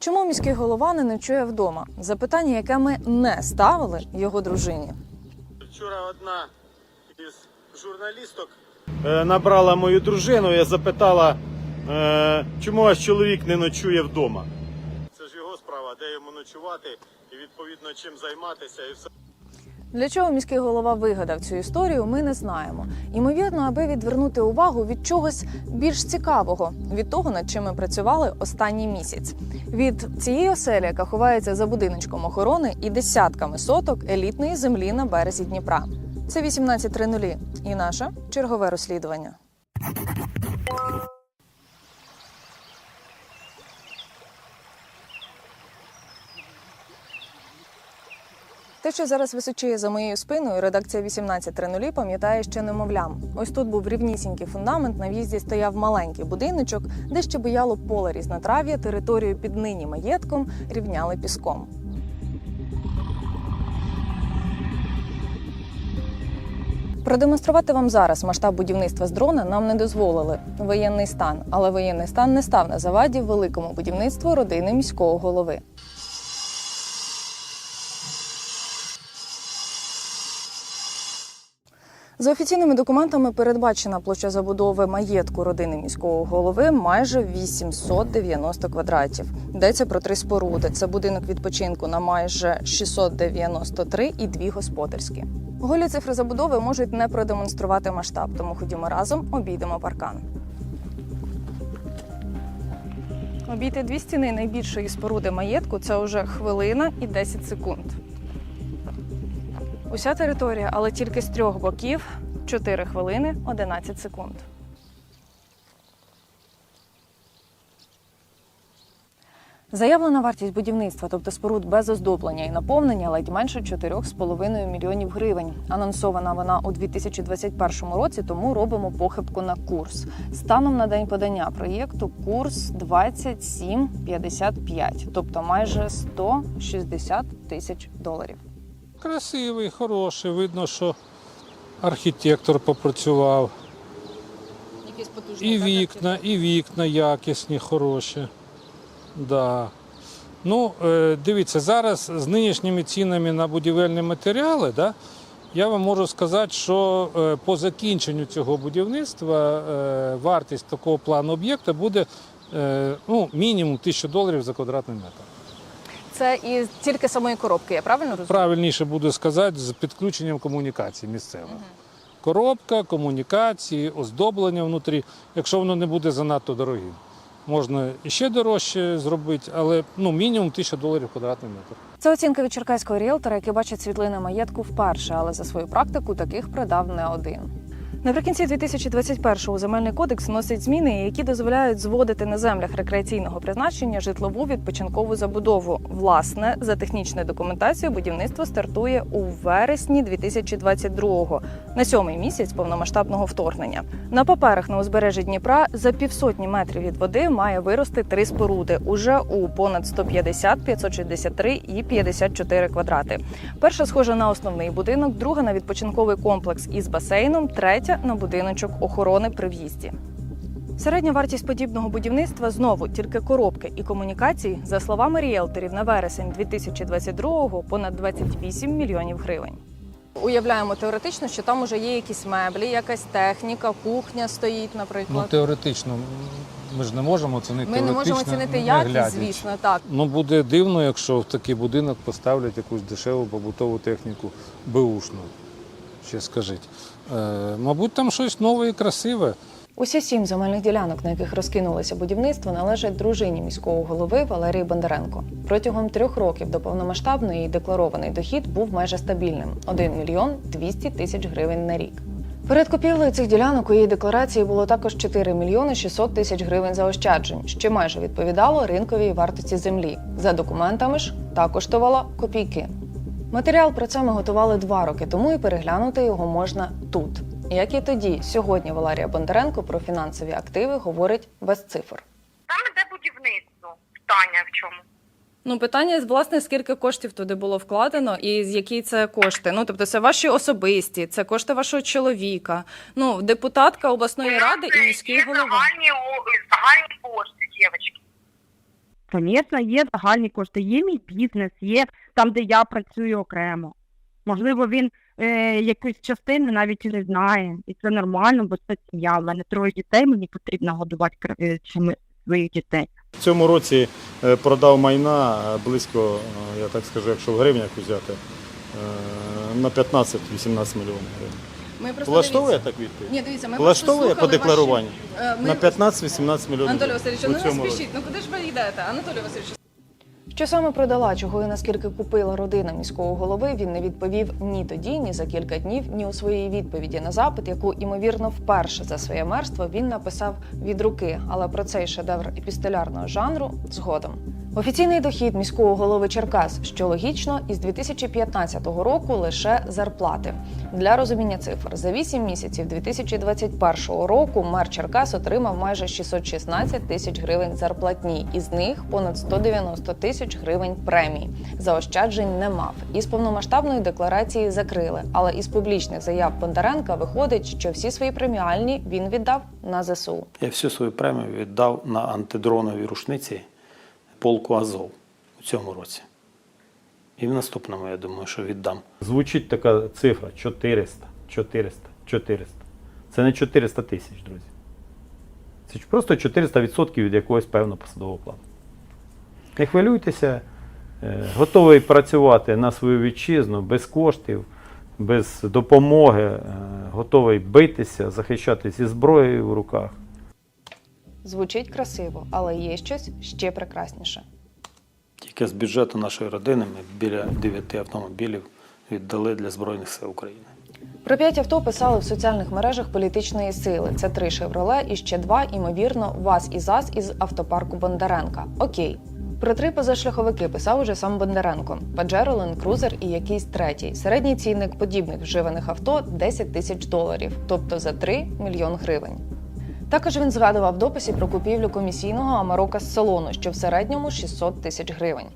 Чому міський голова не ночує вдома? Запитання, яке ми не ставили його дружині. Вчора одна із журналісток е, набрала мою дружину Я запитала, е, чому ваш чоловік не ночує вдома. Це ж його справа, де йому ночувати і відповідно чим займатися і все. Для чого міський голова вигадав цю історію, ми не знаємо. Ймовірно, аби відвернути увагу від чогось більш цікавого, від того, над чим ми працювали останній місяць. Від цієї оселі, яка ховається за будиночком охорони, і десятками соток елітної землі на березі Дніпра. Це 18.00 і наше чергове розслідування. Те, що зараз височує за моєю спиною, редакція 18.00 пам'ятає ще немовлям. Ось тут був рівнісінький фундамент. На в'їзді стояв маленький будиночок, де ще бояло поле різнотрав'я, територію під нині маєтком рівняли піском. Продемонструвати вам зараз масштаб будівництва з дрона нам не дозволили воєнний стан, але воєнний стан не став на заваді великому будівництву родини міського голови. За офіційними документами передбачена площа забудови маєтку родини міського голови майже 890 квадратів. Йдеться про три споруди. Це будинок відпочинку на майже 693 і дві господарські. Голі цифри забудови можуть не продемонструвати масштаб, тому ходімо разом, обійдемо паркан. Обійти дві стіни найбільшої споруди маєтку це вже хвилина і 10 секунд. Уся територія, але тільки з трьох боків 4 хвилини 11 секунд. Заявлена вартість будівництва, тобто споруд без оздоблення і наповнення, ледь менше 4,5 мільйонів гривень. Анонсована вона у 2021 році, тому робимо похибку на курс. Станом на день подання проєкту курс 27,55, тобто майже 160 тисяч доларів. Красивий, хороший. Видно, що архітектор попрацював. І вікна, і вікна якісні, хороші. Да. Ну, е, дивіться, зараз з нинішніми цінами на будівельні матеріали, да, я вам можу сказати, що е, по закінченню цього будівництва е, вартість такого плану об'єкта буде ну, мінімум 1000 доларів за квадратний метр. Це і тільки самої коробки, я правильно розумію? Правильніше буде сказати, з підключенням комунікації місцевих. Коробка, комунікації, оздоблення внутрі, якщо воно не буде занадто дорогим. Можна іще дорожче зробити, але ну, мінімум 1000 доларів квадратний метр. Це оцінка від черкаського ріелтора, який бачить світлини маєтку вперше, але за свою практику таких продав не один. Наприкінці 2021-го земельний кодекс вносить зміни, які дозволяють зводити на землях рекреаційного призначення житлову відпочинкову забудову. Власне, за технічною документацією будівництво стартує у вересні 2022-го, на сьомий місяць повномасштабного вторгнення. На паперах на узбережжі Дніпра за півсотні метрів від води має вирости три споруди уже у понад 150, 563 і 54 квадрати. Перша схожа на основний будинок, друга на відпочинковий комплекс із басейном, третя на будиночок охорони при в'їзді. Середня вартість подібного будівництва знову тільки коробки і комунікації, за словами ріелторів, на вересень 2022-го понад 28 мільйонів гривень. Уявляємо теоретично, що там уже є якісь меблі, якась техніка, кухня стоїть, наприклад. Ну, теоретично, ми ж не можемо оцінити. Ми не можемо теоретично, оцінити не якість, глядячи. звісно, так. Ну, буде дивно, якщо в такий будинок поставлять якусь дешеву побутову техніку, беушну. Ще скажіть. Мабуть, там щось нове і красиве. Усі сім земельних ділянок, на яких розкинулося будівництво, належать дружині міського голови Валерії Бондаренко. Протягом трьох років до повномасштабної декларований дохід був майже стабільним 1 мільйон 200 тисяч гривень на рік. Перед купівлею цих ділянок у її декларації було також 4 мільйони 600 тисяч гривень заощаджень, що майже відповідало ринковій вартості землі. За документами ж та коштувала копійки. Матеріал про це ми готували два роки тому, і переглянути його можна тут. Як і тоді, сьогодні Валерія Бондаренко про фінансові активи говорить без цифр. Там іде будівництво. Питання в чому? Ну, питання власне, скільки коштів туди було вкладено, і з які це кошти. Ну, тобто, це ваші особисті, це кошти вашого чоловіка. Ну, депутатка обласної ради і міський голова. загальні, загальні кошти, дівчатки. Звісно, є загальні кошти, є мій бізнес, є там, де я працюю окремо. Можливо, він е, якоїсь частини навіть і не знає. І це нормально, бо це сім'я. У мене троє дітей, мені потрібно годувати е, чими- своїх дітей. В цьому році е, продав майна е, близько, я так скажу, якщо в гривнях взяти, на 15-18 мільйонів гривень. Ми просто Влаштовує так відповідь? Ні, дивіться, ми Влаштовує по декларуванню? Ваші... Е, На 15-18 мільйонів Анатолій Васильович, ну не спішіть. Ну куди ж ви йдете, Анатолій Васильович? Що саме продала, чого і наскільки купила родина міського голови, він не відповів ні тоді, ні за кілька днів, ні у своїй відповіді на запит, яку ймовірно вперше за своє мерство він написав від руки. Але про цей шедевр епістолярного жанру згодом. Офіційний дохід міського голови Черкас, що логічно, із 2015 року лише зарплати. Для розуміння цифр за 8 місяців 2021 року мер Черкас отримав майже 616 тисяч гривень зарплатні, із них понад 190 тисяч гривень премій. Заощаджень не мав. Із повномасштабної декларації закрили, але із публічних заяв Бондаренка виходить, що всі свої преміальні він віддав на ЗСУ. Я всю свою премію віддав на антидронові рушниці полку Азов у цьому році. І в наступному, я думаю, що віддам. Звучить така цифра 400, 400, 400. Це не 400 тисяч, друзі. Це просто 400% від якогось певного посадового плану. Не хвилюйтеся, е, готовий працювати на свою вітчизну без коштів, без допомоги, е, готовий битися, захищати зі зброєю в руках. Звучить красиво, але є щось ще прекрасніше. Тільки з бюджету нашої родини ми біля 9 автомобілів віддали для Збройних сил України. Про п'ять авто писали в соціальних мережах політичної сили. Це три шевроле і ще два, ймовірно, ВАЗ і ЗАЗ із автопарку Бондаренка. Окей. Про три позашляховики писав уже сам Бондаренко: Land Cruiser і якийсь третій. Середній цінник подібних вживаних авто 10 тисяч доларів, тобто за 3 мільйон гривень. Також він згадував в дописі про купівлю комісійного Амарока з салону, що в середньому 600 тисяч гривень.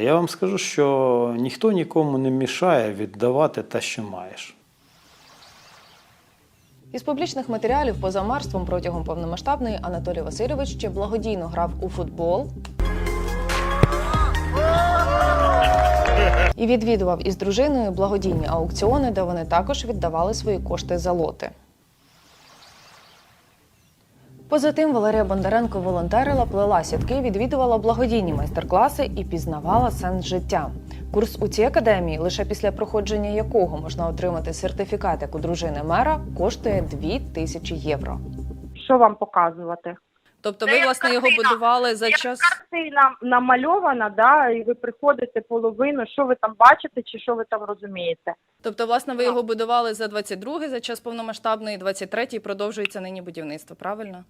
Я вам скажу, що ніхто нікому не мішає віддавати те, що маєш. Із публічних матеріалів поза марством протягом повномасштабної Анатолій Васильович ще благодійно грав у футбол. І відвідував із дружиною благодійні аукціони, де вони також віддавали свої кошти за лоти. Поза тим, Валерія Бондаренко волонтерила, плела сітки, відвідувала благодійні майстер-класи і пізнавала сенс життя. Курс у цій академії, лише після проходження якого можна отримати сертифікат як у дружини мера, коштує 2 тисячі євро. Що вам показувати? Тобто Це ви власне його будували за Як час. Картина намальована, да, і ви приходите половину, що ви там бачите, чи що ви там розумієте. Тобто, власне, ви його будували за 22-й, за час повномасштабної, 23-й, продовжується нині будівництво, правильно?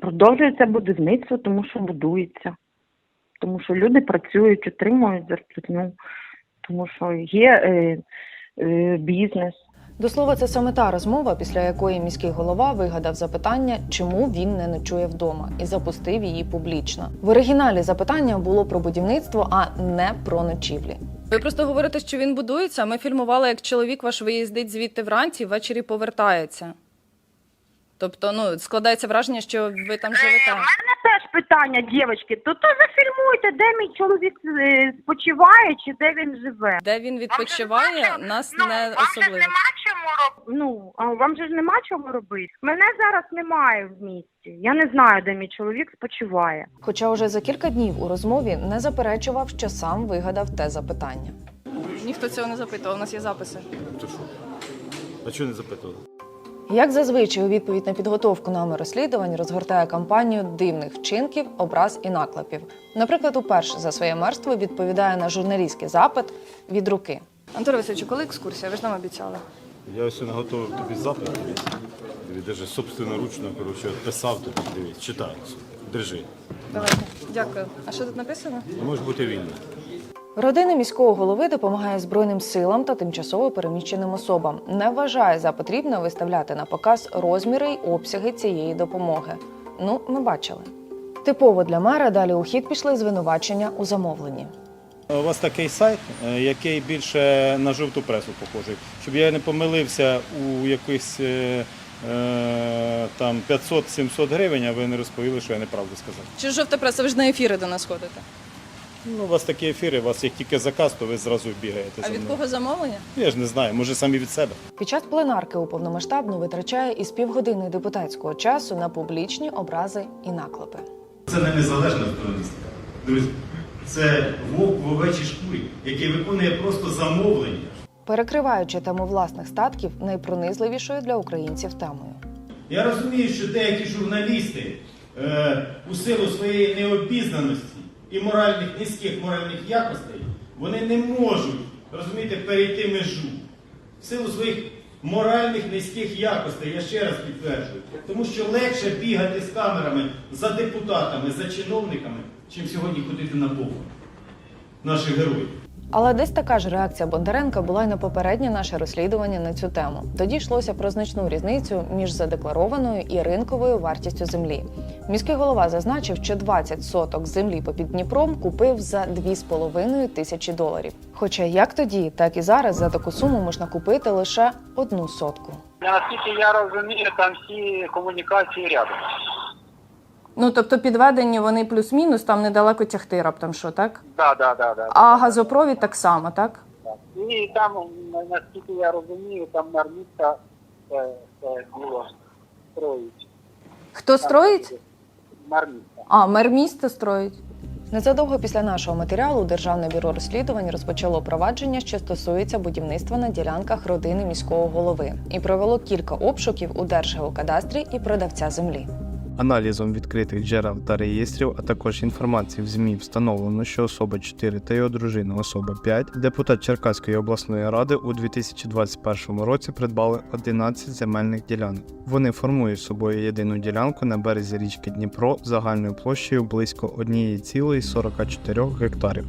Продовжується будівництво, тому що будується. Тому що люди працюють, отримують зарплатню, тому що є е, е, бізнес. До слова, це саме та розмова, після якої міський голова вигадав запитання, чому він не ночує вдома, і запустив її публічно. В оригіналі запитання було про будівництво, а не про ночівлі. Ви просто говорите, що він будується. а Ми фільмували, як чоловік ваш виїздить звідти вранці, ввечері повертається. Тобто, ну складається враження, що ви там Е, живете. в мене теж питання, дівчатки, то то зафільмуйте, де мій чоловік е, спочиває чи де він живе. Де він відпочиває, Вам нас ну, не вам же особливо. нема чому робити. Ну, а вам же ж нема чого робити. Мене зараз немає в місті. Я не знаю, де мій чоловік спочиває. Хоча уже за кілька днів у розмові не заперечував, що сам вигадав те запитання. Ніхто цього не запитував, у нас є записи. Ти що? А чого не запитували? Як зазвичай у відповідь на підготовку нами розслідувань розгортає кампанію дивних вчинків, образ і наклепів. Наприклад, уперше за своє мерство відповідає на журналістський запит від руки. Антоне Васильовичу, коли екскурсія? Ви ж нам обіцяли. Я ось наготовив тобі запит. Даже собственноручно коротше, писав тобі, дивись, читай. Держи. Давайте, дякую. А що тут написано? Не можеш бути вільним. Родина міського голови допомагає Збройним силам та тимчасово переміщеним особам. Не вважає за потрібне виставляти на показ розміри й обсяги цієї допомоги. Ну, ми бачили. Типово для мера далі у хід пішли звинувачення у замовленні. У вас такий сайт, е, який більше на жовту пресу похожий. Щоб я не помилився у якихось е, е, там 500-700 гривень, а ви не розповіли, що я неправду сказав. Чи жовта преса? Ви ж на ефіри до нас ходите? Ну, у вас такі ефіри, у вас як тільки заказ, то ви зразу бігаєте. А за від мною. кого замовлення? Я ж не знаю, може самі від себе. Під час пленарки у повномасштабну витрачає із півгодини депутатського часу на публічні образи і наклепи. Це не незалежна журналістика. Друзі, це вовк в овечій шкурі, який виконує просто замовлення. Перекриваючи тему власних статків найпронизливішою для українців темою. Я розумію, що деякі журналісти е, у силу своєї необізнаності і моральних низьких моральних якостей вони не можуть розумієте, перейти межу в силу своїх моральних низьких якостей. Я ще раз підтверджую, тому що легше бігати з камерами за депутатами, за чиновниками, чим сьогодні ходити на Бога наших героїв. Але десь така ж реакція Бондаренка була й на попереднє наше розслідування на цю тему. Тоді йшлося про значну різницю між задекларованою і ринковою вартістю землі. Міський голова зазначив, що 20 соток землі попід Дніпром купив за 2,5 тисячі доларів. Хоча як тоді, так і зараз за таку суму можна купити лише одну сотку. Наскільки я розумію, там всі комунікації рядом. Ну тобто підведені вони плюс-мінус, там недалеко тягти раптом, що так? Да, да, да, да. А газопровід так само, так? І там, наскільки я розумію, там нармітка це, це було строїть. Хто строїть? Нармітка. А, мер міста строїть. Незадовго після нашого матеріалу Державне бюро розслідувань розпочало провадження, що стосується будівництва на ділянках родини міського голови, і провело кілька обшуків у Держгеокадастрі і продавця землі. Аналізом відкритих джерел та реєстрів, а також інформації в ЗМІ встановлено, що особа 4 та його дружина особа 5, депутат Черкаської обласної ради у 2021 році придбали 11 земельних ділянок. Вони формують собою єдину ділянку на березі річки Дніпро загальною площею близько 1,44 гектарів.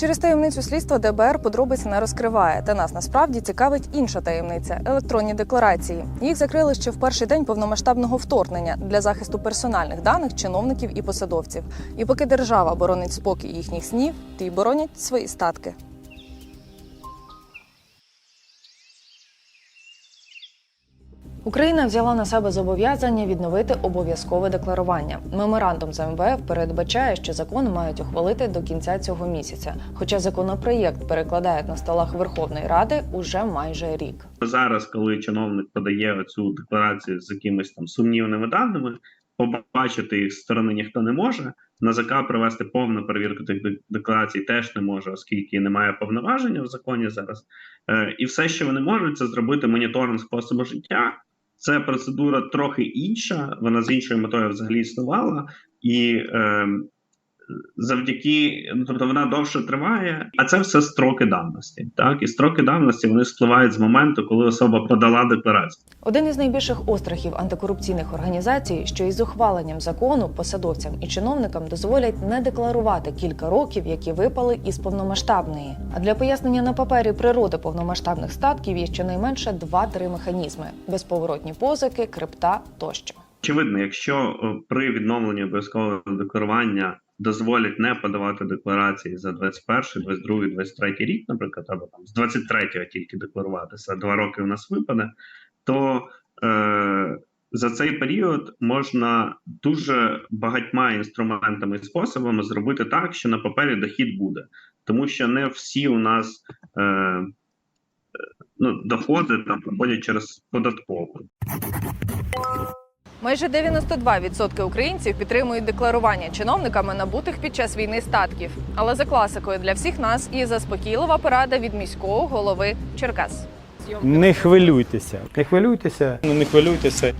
Через таємницю слідства ДБР подробиці не розкриває, та нас насправді цікавить інша таємниця електронні декларації. Їх закрили ще в перший день повномасштабного вторгнення для захисту персональних даних чиновників і посадовців. І поки держава боронить спокій їхніх снів, ті боронять свої статки. Україна взяла на себе зобов'язання відновити обов'язкове декларування. Меморандум з МВФ передбачає, що закон мають ухвалити до кінця цього місяця. Хоча законопроєкт перекладають на столах Верховної Ради уже майже рік. зараз, коли чиновник подає цю декларацію з якимись там сумнівними даними, побачити їх з сторони ніхто не може. НАЗК провести повну перевірку тих декларацій теж не може, оскільки немає повноваження в законі зараз. Е, і все, що вони можуть, це зробити моніторинг способу життя. Це процедура трохи інша, вона з іншою метою взагалі існувала, і е, завдяки, ну, тобто вона довше триває, а це все строки давності. Так, і строки давності вони спливають з моменту, коли особа подала декларацію. Один із найбільших острахів антикорупційних організацій, що із ухваленням закону посадовцям і чиновникам дозволять не декларувати кілька років, які випали із повномасштабної. А для пояснення на папері природи повномасштабних статків є щонайменше два-три механізми: безповоротні позики, крипта тощо. Очевидно, якщо е, при відновленні обов'язкового декларування дозволять не подавати декларації за 21, 22, 23 рік, наприклад, або там з 23 тільки декларуватися, два роки у нас випаде, то е, за цей період можна дуже багатьма інструментами і способами зробити так, що на папері дохід буде, тому що не всі у нас е, ну, доходи там проходять через податкову. Майже 92% українців підтримують декларування чиновниками набутих під час війни статків. Але за класикою для всіх нас і заспокійлива порада від міського голови Черкас. Не хвилюйтеся. Не хвилюйтеся. Ну не хвилюйтеся.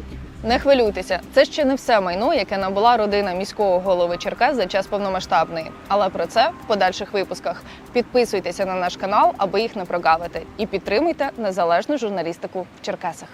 Не хвилюйтеся, це ще не все майно, яке набула родина міського голови Черкас за час повномасштабної. Але про це в подальших випусках. Підписуйтеся на наш канал, аби їх не прогавити, і підтримуйте незалежну журналістику в Черкасах.